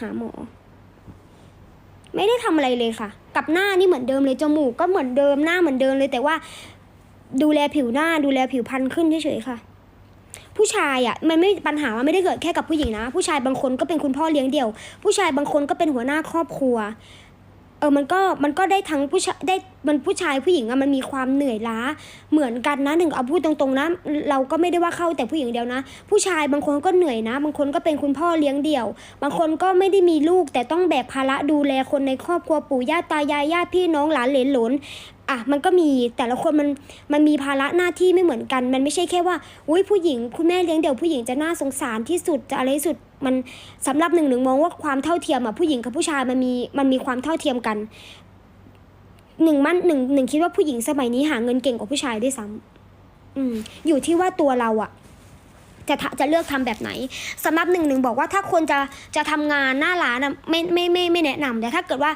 หาหมอ ไม่ได้ทำอะไรเลยค่ะ กับหน้านี่เหมือนเดิมเลยจมูกก็เหมือนเดิมหน้าเหมือนเดิมเลยแต่ว่า ดูแลผิวหน้าดูแลผิวพรรณขึ้นเฉยๆค่ะ ผู้ชายอะมันไม่ปัญหาว่าไม่ได้เกิดแค่กับผู้หญิงนะ ผู้ชายบางคนก็เป็นคุณพ่อเลี้ยงเดี่ยว ผู้ชายบางคนก็เป็นหัวหน้าครอบครัว เออมันก็มันก็ได้ทั้งผู้ชายได้มันผู้ชายผู้หญิงอะมันมีความเหนื่อยล้าเหมือนกันนะหนึ่งเอาพูดตรงๆนะเราก็ไม่ได้ว่าเข้าแต่ผู้หญิงเดียวนะ ผู้ชายบางคนก็เหนื่อยนะ บางคนก็เป็นคุณพ่อเลี้ยงเดี่ยว บางคนก็ไม่ได้มีลูกแต่ต้องแบกภาระดูแลคนในครอบครัวปู่ย่าตายายญาติพี่น้องหลานเหลนหลน อะมันก็มีแต่ละคนมันมันมีภาระหน้าที่ไม่เหมือนกัน มันไม่ใช่แค่ว่าอุ้ยผู้หญิงคุณแม่เลี้ยงเดี่ยวผู้หญิงจะน่าสงสารที่สุดจะอะไรที่สุดมันสำหรับหนึ่งหนึ่งมองว่าความเท่าเทียมอะผู้หญิงกับผู้ชายมันมีมันมีความเท่าเทียมกันหนึ่งมันหนึ่งหนึ่งคิดว่าผู้หญิงสมัยนี้หาเงินเก่งกว่าผู้ชายด้วยซ้ำอืมอยู่ที่ว่าตัวเราอะจะจะเลือกทำแบบไหนสำหรับหนึ่งหนึ่งบอกว่าถ้าคนจะจะทำงานหน้าร้านอะไม่ไม่ไม่ไม่แนะนำแต่ถ้าเกิดว่า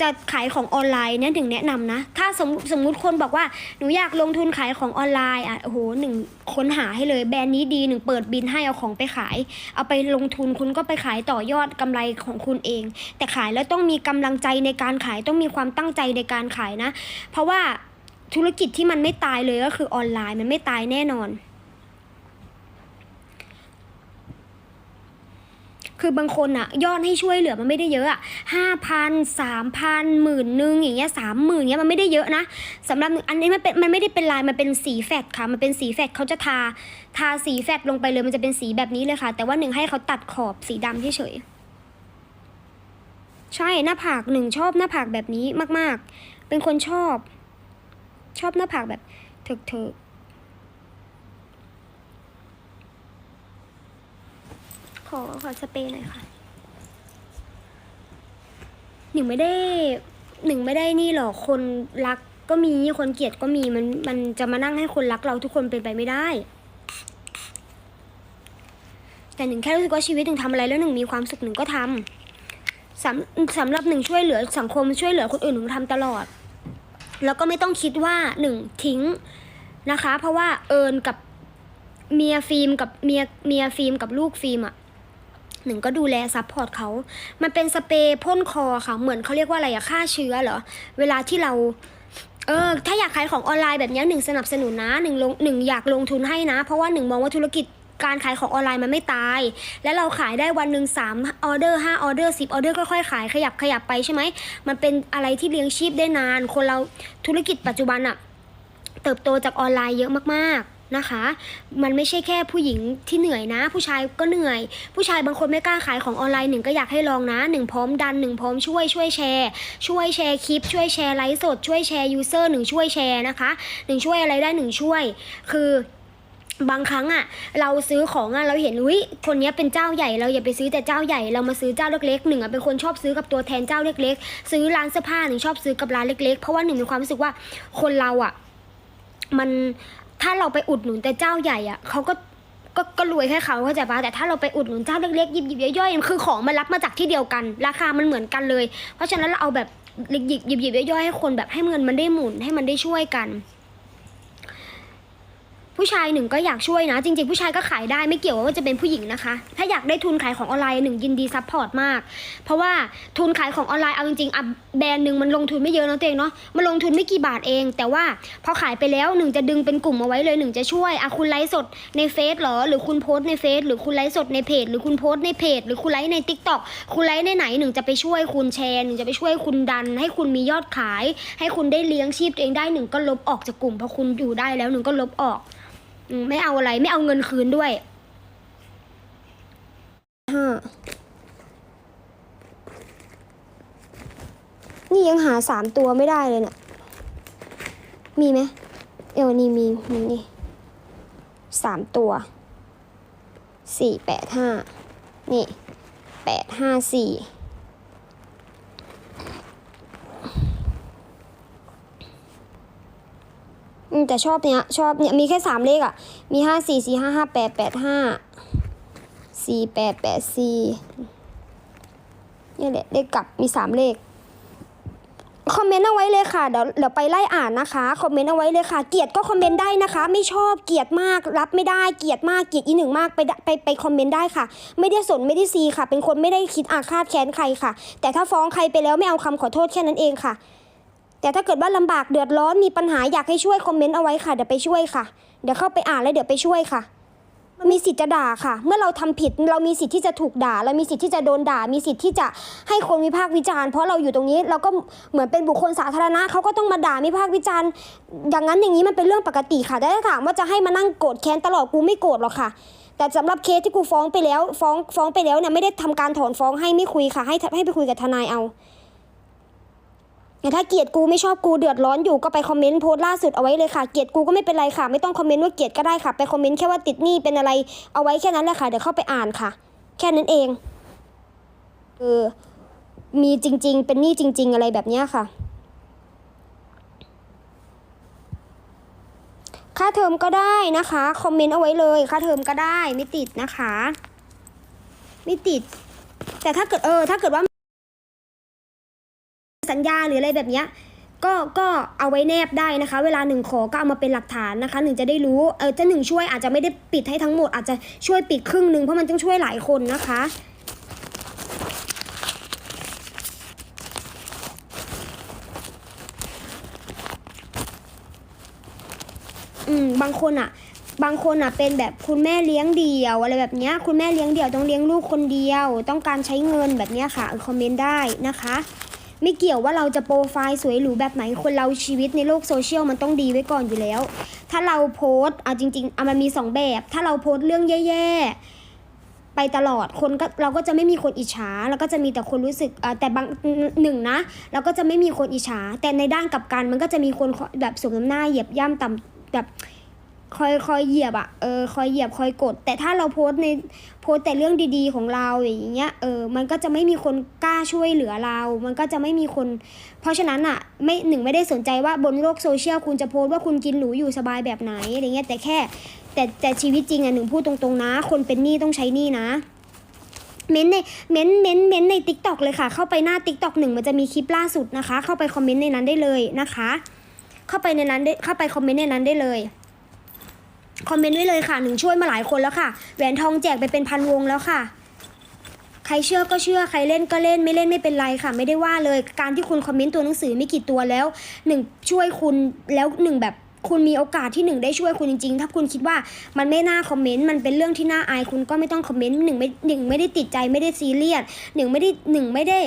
จะขายของออนไลน์เนี่ยถึงแนะนำนะ ถ้าสมสมมุติคนบอกว่าหนูอยากลงทุนขายของออนไลน์อะโอ้โหหนึ่งค้นหาให้เลยแบรนด์นี้ดีหนึ่งเปิดบินให้เอาของไปขาย เอาไปลงทุนคุณก็ไปขายต่อยอดกำไรของคุณเอง แต่ขายแล้วต้องมีกำลังใจในการขายต้องมีความตั้งใจในการขายนะ เพราะว่าธุรกิจที่มันไม่ตายเลยก็คือออนไลน์มันไม่ตายแน่นอน คือบางคนอะยอดให้ช่วยเหลือมันไม่ได้เยอะอะห้าพันสามพันหมื่นหนึ่งอย่างเงี้ยสามหมื่นเงี้ยมันไม่ได้เยอะนะสำหรับอันนี้มันเป็นมันไม่ได้เป็นลายมันเป็นสีแฟดค่ะมันเป็นสีแฟดเขาจะทาทาสีแฟดลงไปเลยมันจะเป็นสีแบบนี้เลยค่ะ แต่ว่าหนึ่งให้เขาตัดขอบสีดำเฉยใช่หน้าผากหนึ่งชอบหน้าผากแบบนี้มากๆ เป็นคนชอบ ชอบหน้าผากแบบเถิกเถิกข อขอสเปรย์หน่อยค่ะ หนึ่งไม่ได้หนึ่งไม่ได้นี่หรอกคนรักก็มีคนเกลียดก็มีมันมันจะมานั่งให้คนรักเราทุกคนเป็นไปไม่ได้ แต่หนึ่งแค่รู้สึกว่าชีวิตหนึ่งทำอะไรแล้วหนึ่งมีความสุขหนึ่งก็ทำสำสำหรับหนึ่งช่วยเหลือสังคมช่วยเหลือคนอื่นหนึ่งทำตลอด แล้วก็ไม่ต้องคิดว่าหนึ่งทิ้งนะคะ เพราะว่าเอิญกับเมียฟิล์มกับเมียเมียฟิล์มกับลูกฟิล์มอะ หนึ่งก็ดูแลซัพพอร์ตเขา มันเป็นสเปรย์พ่นคอค่ะ เหมือนเขาเรียกว่าอะไรอะฆ่าเชื้อเหรอ เวลาที่เรา เออ ถ้าอยากขายของออนไลน์แบบนี้หนึ่งสนับสนุนนะหนึ่งลงหนึ่งอยากลงทุนให้นะ เพราะว่าหนึ่งมองว่าธุรกิจการขายของออนไลน์มันไม่ตาย แล้วเราขายได้วันหนึ่งสามออเดอร์ห้าออเดอร์สิบออเดอร์ค่อยๆขายขยับขยับไปใช่ไหม มันเป็นอะไรที่เลี้ยงชีพได้นาน คนเราธุรกิจปัจจุบันอะเติบโตจากออนไลน์เยอะมากๆ นะคะ มันไม่ใช่แค่ผู้หญิงที่เหนื่อยนะ ผู้ชายก็เหนื่อย ผู้ชายบางคนไม่กล้าขายของออนไลน์หนึ่งก็อยากให้ลองนะหนึ่งพร้อมดันหนึ่งพร้อมช่วยช่วยแชร์ ช่วยแชร์คลิป ช่วยแชร์ไลฟ์สด ช่วยแชร์ยูเซอร์หนึ่งช่วยแชร์นะคะหนึ่งช่วยอะไรได้หนึ่งช่วย คือบางครั้งอะเราซื้อของอะเราเห็นอุ้ยคนนี้เป็นเจ้าใหญ่เราอย่าไปซื้อแต่เจ้าใหญ่เรามาซื้อเจ้าเล็กๆหนึ่งอะเป็นคนชอบซื้อกับตัวแทนเจ้าเล็ก ๆ ซื้อร้านเสื้อผ้าหนึ่งชอบซื้อกับร้านเล็กๆ เพราะว่าหนึ่งมีความรู้สึกว่าคนเราอะมัน ถ้าเราไปอุดหนุนแต่เจ้าใหญ่อะเขาก็ก็ก็รวยแค่เขาเข้าใจปะแต่ถ้าเราไปอุดหนุนเจ้าเล็กๆหยิบหยิบย่อยๆคือของมันรับมาจากที่เดียวกัน ราคามันเหมือนกันเลย เพราะฉะนั้นเราเอาแบบหยิบหยิบหยิบหยิบย่อยๆให้คนแบบให้เงินมันได้หมุนให้มันได้ช่วยกัน ผู้ชายหนึ่งก็อยากช่วยนะ จริง ๆ ผู้ชายก็ขายได้ไม่เกี่ยวว่าจะเป็นผู้หญิงนะคะ ถ้าอยากได้ทุนขายของออนไลน์หนึ่งยินดีซัพพอร์ตมาก เพราะว่าทุนขายของออนไลน์เอาจริงๆอะแบรนด์หนึ่งมันลงทุนไม่เยอะนะตัวเองเนาะมันลงทุนไม่กี่บาทเอง แต่ว่าพอขายไปแล้วหนึ่งจะดึงเป็นกลุ่มเอาไว้เลยหนึ่งจะช่วยอะคุณไลฟ์สดในเฟซหรอหรือคุณโพสในเฟซหรือคุณไลฟ์สดในเพจหรือคุณโพสในเพจหรือคุณไลฟ์ในทิกตอกคุณไลฟ์ในไหนหนึ่งจะไปช่วยคุณแชร์หนึ่งจะไปช่วยคุณดัน ให้คุณมียอดขาย ให้คุณได้เลี้ยงชีพตัวเองได้หนึ่งก็ลบออกจากกลุ่มพอคุณอยู่ได้แล้วหนึ่งก็ลบออก ไม่เอาอะไรไม่เอาเงินคืนด้วยฮะนี่ยังหาสามตัวไม่ได้เลยเนี่ย มีไหมเอวนี่มีมีนี่สามตัวสี่แปดห้านี่แปดห้าสี่ อืมแต่ชอบเนี้ยชอบเนี้ยมีแค่สามเลขอะ่ะ มีห้าสี่สี่ห้าห้าแปดแปดห้าสี่แปดแปดสี่นี่แหละเลขกลับมีสามเลขคอมเมนต์เอาไว้เลยค่ะเดี๋ยวเดี๋ยวไปไล่อ่านนะคะคอมเมนต์เอาไว้เลยค่ะ เกลียดก็คอมเมนต์ได้นะคะ ไม่ชอบเกลียดมากรับไม่ได้เกลียดมากเกลียดอีหนึ่งมากไปไปไปคอมเมนต์ได้ค่ะ ไม่ได้สนไม่ได้ซีค่ะ เป็นคนไม่ได้คิดอาฆาตแค้นใครค่ะ แต่ถ้าฟ้องใครไปแล้วไม่เอาคำขอโทษแค่นั้นเองค่ะ แต่ถ้าเกิดว่าลำบากเดือดร้อนมีปัญหาอยากให้ช่วยคอมเมนต์เอาไว้ค่ะเดี๋ยวไปช่วยค่ะ เดี๋ยวเข้าไปอ่านแล้วเดี๋ยวไปช่วยค่ะมันมีสิทธิ์จะด่าค่ะ เมื่อเราทำผิดเรามีสิทธิ์ที่จะถูกด่า เรามีสิทธิ์ที่จะโดนด่า มีสิทธิ์ที่จะให้คนวิพากษ์วิจารณ์เพราะเราอยู่ตรงนี้เราก็เหมือนเป็นบุคคลสาธารณะเขาก็ต้องมาด่าวิพากษ์วิจารณ์ อย่างนั้นอย่างนี้มันเป็นเรื่องปกติค่ะแต่ถ้าถามว่าจะให้มานั่งโกรธแค้นตลอดกูไม่โกรธหรอกค่ะ แต่สำหรับเคสที่กูฟ้องไปแล้ว ฟ้องฟ้องไปแล้วเนี่ยไม่ได้ทำการถอนฟ้องให้ไม่คุยค่ะ ให้ให้ไปคุยกับทนายเอา แต่ถ้าเกลียดกูไม่ชอบกูเดือดร้อนอยู่ก็ไปคอมเมนต์โพสต์ล่าสุดเอาไว้เลยค่ะเกลียดกูก็ไม่เป็นไรค่ะ ไม่ต้องคอมเมนต์ว่าเกลียดก็ได้ค่ะ ไปคอมเมนต์แค่ว่าติดหนี้เป็นอะไรเอาไว้แค่นั้นแหละค่ะเดี๋ยวเข้าไปอ่านค่ะ แค่นั้นเองเออมีจริง ๆ เป็นหนี้จริง ๆ อะไรแบบนี้ค่ะ ค่าเทอมก็ได้นะคะคอมเมนต์เอาไว้เลยค่าเทอมก็ได้ไม่ติดนะคะ ไม่ติด แต่ถ้าเกิดเออ ถ้าเกิดว่า สัญาหรืออะไรแบบเนี้ยก็ก็เอาไว้แนบได้นะคะ เวลาหนึ่งขอก็เอามาเป็นหลักฐานนะคะหนึ่งจะได้รู้เออจะหนึ่งช่วยอาจจะไม่ได้ปิดให้ทั้งหมดอาจจะช่วยปิดครึ่งหนึ่งเพราะมันต้องช่วยหลายคนนะคะอืมบางคนอะบางคนอะเป็นแบบคุณแม่เลี้ยงเดี่ยวอะไรแบบเนี้ยคุณแม่เลี้ยงเดี่ยวต้องเลี้ยงลูกคนเดียว ต้องการใช้เงินแบบเนี้ยค่ะคอมเมนต์ได้นะคะ ไม่เกี่ยวว่าเราจะโปรไฟล์สวยหรูแบบไหนคนเราชีวิตในโลกโซเชียลมันต้องดีไว้ก่อนอยู่แล้ว ถ้าเราโพสเอาจริงๆเอามันมีสองแบบ ถ้าเราโพสเรื่องแย่ๆ ไปตลอดคนก็เราก็จะไม่มีคนอิจฉาแล้วก็จะมีแต่คนรู้สึกเออแต่บางหนึ่งนะเราก็จะไม่มีคนอิจฉา แต่ในด้านกลับกันมันก็จะมีคนแบบสวมน้ำหน้าเหยียบย่ำต่ำแบบคอยคอยเหยียบอะเออคอยเหยียบคอยกด แต่ถ้าเราโพสใน โพสแต่เรื่องดีๆของเราอย่างเงี้ยเออมันก็จะไม่มีคนกล้าช่วยเหลือเรา มันก็จะไม่มีคน เพราะฉะนั้นอะไม่หนึ่งไม่ได้สนใจว่าบนโลกโซเชียลคุณจะโพสว่าคุณกินหรูอยู่สบายแบบไหนอะไรเงี้ยแต่แค่ แต่แต่ชีวิตจริงอะหนึ่งพูดตรงๆนะ คนเป็นหนี้ต้องใช้หนี้นะเม้นในเม้นเม้นเม้นในทิกตอกเลยค่ะ เข้าไปหน้าทิกตอกหนึ่งมันจะมีคลิปล่าสุดนะคะ เข้าไปคอมเมนต์ในนั้นได้เลยนะคะ เข้าไปในนั้นได้เข้าไปคอมเมนต์ในนั้นได้เลย คอมเมนต์ไว้เลยค่ะหนึ่งช่วยมาหลายคนแล้วค่ะ แหวนทองแจกไปเป็นพันวงแล้วค่ะ ใครเชื่อก็เชื่อ ใครเล่นก็เล่น ไม่เล่นไม่เป็นไรค่ะ ไม่ได้ว่าเลย การที่คุณคอมเมนต์ตัวหนังสือไม่กี่ตัวแล้วหนึ่งช่วยคุณแล้วหนึ่งแบบคุณมีโอกาสที่หนึ่งได้ช่วยคุณจริงๆ ถ้าคุณคิดว่ามันไม่น่าคอมเมนต์ มันเป็นเรื่องที่น่าอาย คุณก็ไม่ต้องคอมเมนต์หนึ่งไม่หนึ่งไม่ได้ติดใจไม่ได้ซีเรียสหนึ่งไม่ได้หนึ่งไม่ได้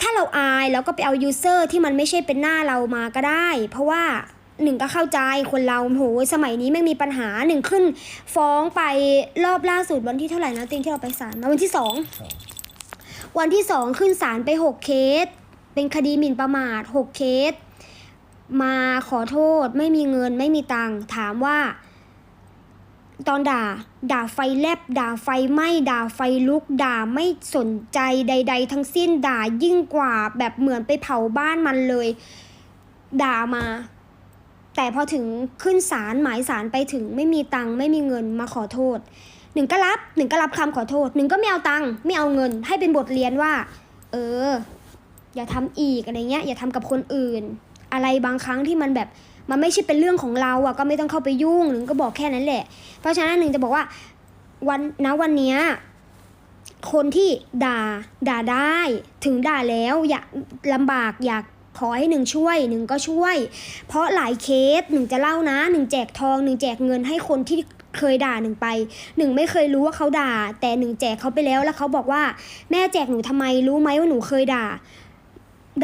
ถ้าเราอายเราก็ไปเอายูเซอร์ที่มันไม่ใช่เป็นหน้าเรามาก็ได้ เพราะว่า หนึ่งก็เข้าใจคนเราโหสมัยนี้ไม่มีปัญหาหนึ่งขึ้น ฟ้องไปรอบล่าสุดวันที่เท่าไหร่นะติงที่เราไปศาลมาวันที่สองวันที่สองขึ้นศาลไปหกเคส เป็นคดีหมิ่นประมาทหกเคส มาขอโทษไม่มีเงินไม่มีตังค์ถามว่า ตอนด่า ด่าไฟแลบด่าไฟไหม้ด่าไฟลุก ด่าไม่สนใจใด ๆ ทั้งสิ้นด่ายิ่งกว่าแบบเหมือนไปเผาบ้านมันเลย ด่ามา แต่พอถึงขึ้นศาลหมายศาลไปถึงไม่มีตังค์ไม่มีเงินมาขอโทษหนึ่งก็รับหนึ่งก็รับคำขอโทษหนึ่งก็ไม่เอาตังค์ไม่เอาเงิน ให้เป็นบทเรียนว่า เออ อย่าทำอีกอะไรเงี้ยอย่าทำกับคนอื่น อะไรบางครั้งที่มันแบบมันไม่ใช่เป็นเรื่องของเราอะก็ไม่ต้องเข้าไปยุ่งหนึ่งก็บอกแค่นั้นแหละ เพราะฉะนั้นหนึ่งจะบอกว่าวันนะวันเนี้ยคนที่ด่าด่าได้ ถึงด่าแล้วอยากลำบากอยาก ขอให้หนึ่งช่วยหนึ่งก็ช่วย เพราะหลายเคสหนึ่งจะเล่านะหนึ่งแจกทองหนึ่งแจกเงินให้คนที่เคยด่าหนึ่งไปหนึ่งไม่เคยรู้ว่าเขาด่า แต่หนึ่งแจกเขาไปแล้วแล้วเขาบอกว่า แม่แจกหนูทำไมรู้ไหมว่าหนูเคยด่า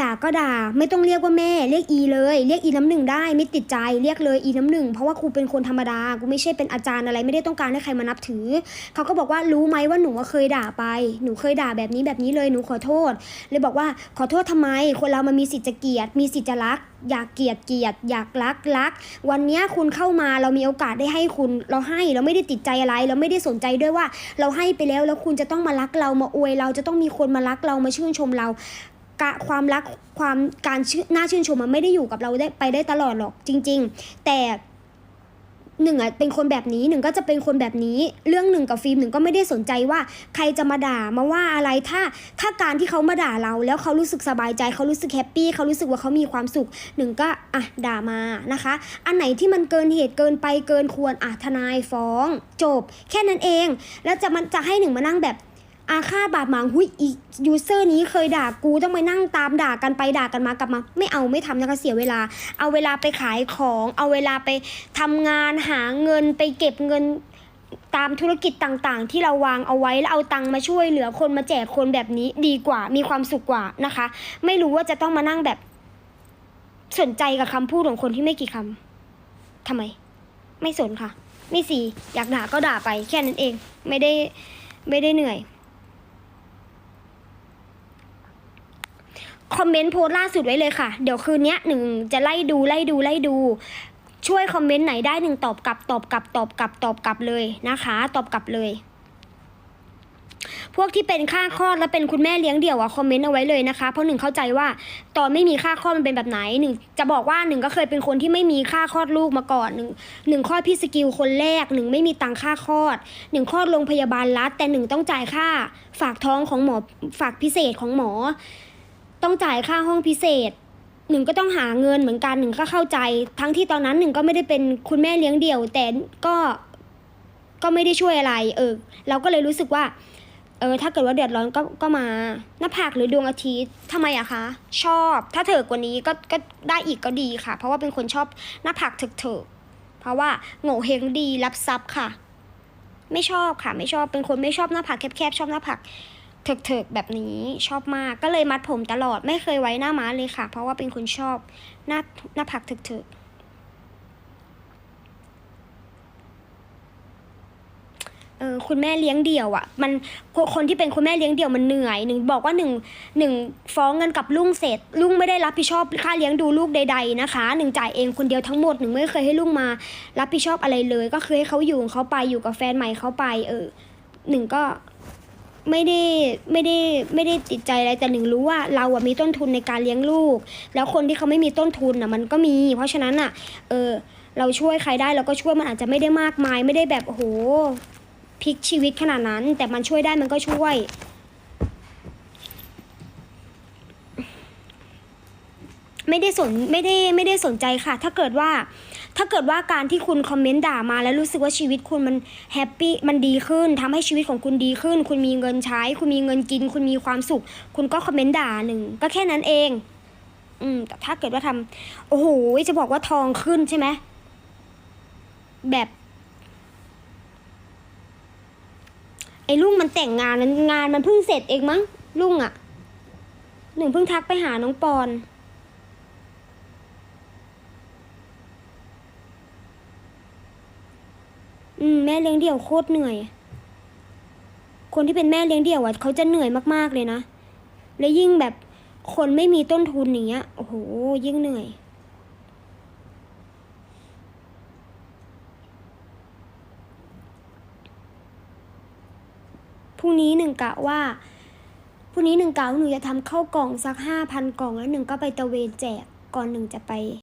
ด่าก็ด่า ไม่ต้องเรียกว่าแม่ เรียกอีเลย เรียกอีน้ำหนึ่งได้ ไม่ติดใจเรียกเลยอีน้ำหนึ่งเพราะว่าครูเป็นคนธรรมดากูไม่ใช่เป็นอาจารย์อะไรไม่ได้ต้องการให้ใครมานับถือ เขาก็บอกว่ารู้ไหมว่าหนูเคยด่าไป หนูเคยด่าแบบนี้แบบนี้เลยหนูขอโทษ เลยบอกว่าขอโทษทำไม คนเรามันมีสิทธิ์จะเกลียด มีสิทธิ์จะรักอยากเกลียดเกลียดอยากรักรัก วันนี้คุณเข้ามาเรามีโอกาสได้ให้คุณ เราให้เราไม่ได้ติดใจอะไร เราไม่ได้สนใจด้วยว่า เราให้ไปแล้วแล้วคุณจะต้องมารักเรามาอวยเราจะต้องมีคนมารักเรามาชื่นชมเรา ความรักความการชื่นน่าชื่นชมมันไม่ได้อยู่กับเราได้ไปได้ตลอดหรอกจริง ๆ แต่หนึ่งอะเป็นคนแบบนี้หนึ่งก็จะเป็นคนแบบนี้เรื่องหนึ่งกับฟิล์มหนึ่งก็ไม่ได้สนใจว่าใครจะมาด่ามาว่าอะไรถ้าถ้าการที่เขามาด่าเรา แล้วเขารู้สึกสบายใจเขารู้สึกแฮปปี้เขารู้สึกว่าเขามีความสุขหนึ่งก็อะด่ามานะคะ อันไหนที่มันเกินเหตุเกินไปเกินควรอะทนายฟ้อง จบ แค่นั้นเอง แล้วจะมันจะให้หนึ่งมานั่งแบบ อาฆาตบาดหมางหุยอียูเซอร์นี้เคยด่ากูต้องไปนั่งตามด่ากันไปด่ากันมากลับมา ไม่เอาไม่ทำนะคะเสียเวลา เอาเวลาไปขายของ เอาเวลาไปทำงานหาเงินไปเก็บเงินตามธุรกิจต่างๆ ที่เราวางเอาไว้แล้วเอาตังมาช่วยเหลือคนมาแจกคนแบบนี้ดีกว่า มีความสุขกว่านะคะ ไม่รู้ว่าจะต้องมานั่งแบบสนใจกับคำพูดของคนที่ไม่กี่คำทำไม ไม่สนค่ะ ไม่สีอยากด่าก็ด่าไปแค่นั้นเอง ไม่ได้ไม่ได้เหนื่อย คอมเมนต์โพสต์ล่าสุดไว้เลยค่ะ เดี๋ยวคืนนี้หนึ่งจะไล่ดูไล่ดูไล่ดู ช่วยคอมเมนต์ไหนได้หนึ่งตอบกลับตอบกลับตอบกลับตอบกลับเลยนะคะ ตอบกลับเลย พวกที่เป็นค่าคลอดและเป็นคุณแม่เลี้ยงเดี่ยวอะคอมเมนต์เอาไว้เลยนะคะ เพราะหนึ่งเข้าใจว่าตอนไม่มีค่าคลอดมันเป็นแบบไหนหนึ่งจะบอกว่าหนึ่งก็เคยเป็นคนที่ไม่มีค่าคลอดลูกมาก่อนหนึ่งหนึ่งคลอดพี่สกิลคนแรกหนึ่งไม่มีตังค่าคลอดหนึ่งคลอดโรงพยาบาลรัฐแต่หนึ่งต้องจ่ายค่า ฝากท้องของหมอฝากพิเศษของหมอ ต้องจ่ายค่าห้องพิเศษ หนึ่งก็ต้องหาเงินเหมือนกันหนึ่งก็เข้าใจ ทั้งที่ตอนนั้นหนึ่งก็ไม่ได้เป็นคุณแม่เลี้ยงเดี่ยว แต่ก็ก็ไม่ได้ช่วยอะไร เออ เราก็เลยรู้สึกว่า เออ ถ้าเกิดว่าเดือดร้อนก็ก็มาหน้าผากหรือดวงอาทิตย์ทำไมอะคะ ชอบ ถ้าเถิกกว่านี้ก็ก็ได้อีกก็ดีค่ะ เพราะว่าเป็นคนชอบหน้าผากเถิกเถิกเพราะว่าโง่เฮงดีรับทรัพย์ค่ะ ไม่ชอบค่ะ ไม่ชอบเป็นคนไม่ชอบหน้าผากแคบๆชอบหน้าผาก เถิกๆแบบนี้ชอบมากก็เลยมัดผมตลอดไม่เคยไว้หน้าม้าเลยค่ะ เพราะว่าเป็นคนชอบหน้าหน้าผักเถิกๆเออคุณแม่เลี้ยงเดี่ยวอะ่ะ มันคนที่เป็นคุณแม่เลี้ยงเดี่ยวมันเหนื่อยหนึ่งบอกว่าหนึ่งหนึ่งฟ้องเงินกับลุงเสร็จลุงไม่ได้รับผิดชอบค่าเลี้ยงดูลูกใด ๆนะคะหนึ่งจ่ายเองคนเดียวทั้งหมดหนึ่งไม่เคยให้ลุงมา รับผิดชอบอะไรเลย ก็คือให้เขาอยู่ของเขาไปอยู่กับแฟนใหม่เขาไป เออหนึ่งก็ ไม่ได้ไม่ได้ไม่ได้ติดใจอะไรแต่หนึ่งรู้ว่าเราอะมีต้นทุนในการเลี้ยงลูก แล้วคนที่เขาไม่มีต้นทุนอะมันก็มี เพราะฉะนั้นอะเออเราช่วยใครได้เราก็ช่วยมันอาจจะไม่ได้มากมาย ไม่ได้แบบโอ้โหพลิกชีวิตขนาดนั้น แต่มันช่วยได้มันก็ช่วย ไม่ได้สนไม่ได้ไม่ได้สนใจค่ะ ถ้าเกิดว่า ถ้าเกิดว่าการที่คุณคอมเมนต์ด่ามาแล้วรู้สึกว่าชีวิตคุณมันแฮปปี้มันดีขึ้นทำให้ชีวิตของคุณดีขึ้น คุณมีเงินใช้ คุณมีเงินกิน คุณมีความสุข คุณก็คอมเมนต์ด่าหนึ่งก็แค่นั้นเอง อืมแต่ถ้าเกิดว่าทำโอ้โหจะบอกว่าทองขึ้นใช่ไหมแบบไอ้ลุงมันแต่งงานมันงานมันเพิ่งเสร็จเองมั้งลุงอะหนึ่งเพิ่งทักไปหาน้องปอน อืมแม่เลี้ยงเดี่ยวโคตรเหนื่อย คนที่เป็นแม่เลี้ยงเดี่ยวอะเขาจะเหนื่อยมากๆเลยนะ และยิ่งแบบคนไม่มีต้นทุนอย่างเงี้ย โอ้โห ยิ่งเหนื่อย พรุ่งนี้หนึ่งกะว่า พรุ่งนี้หนึ่งกะว่าหนูจะทำข้าวกล่องสักห้าพันกล่องแล้วหนึ่งก็ไปตะเวนแจกก่อนหนึ่งจะไป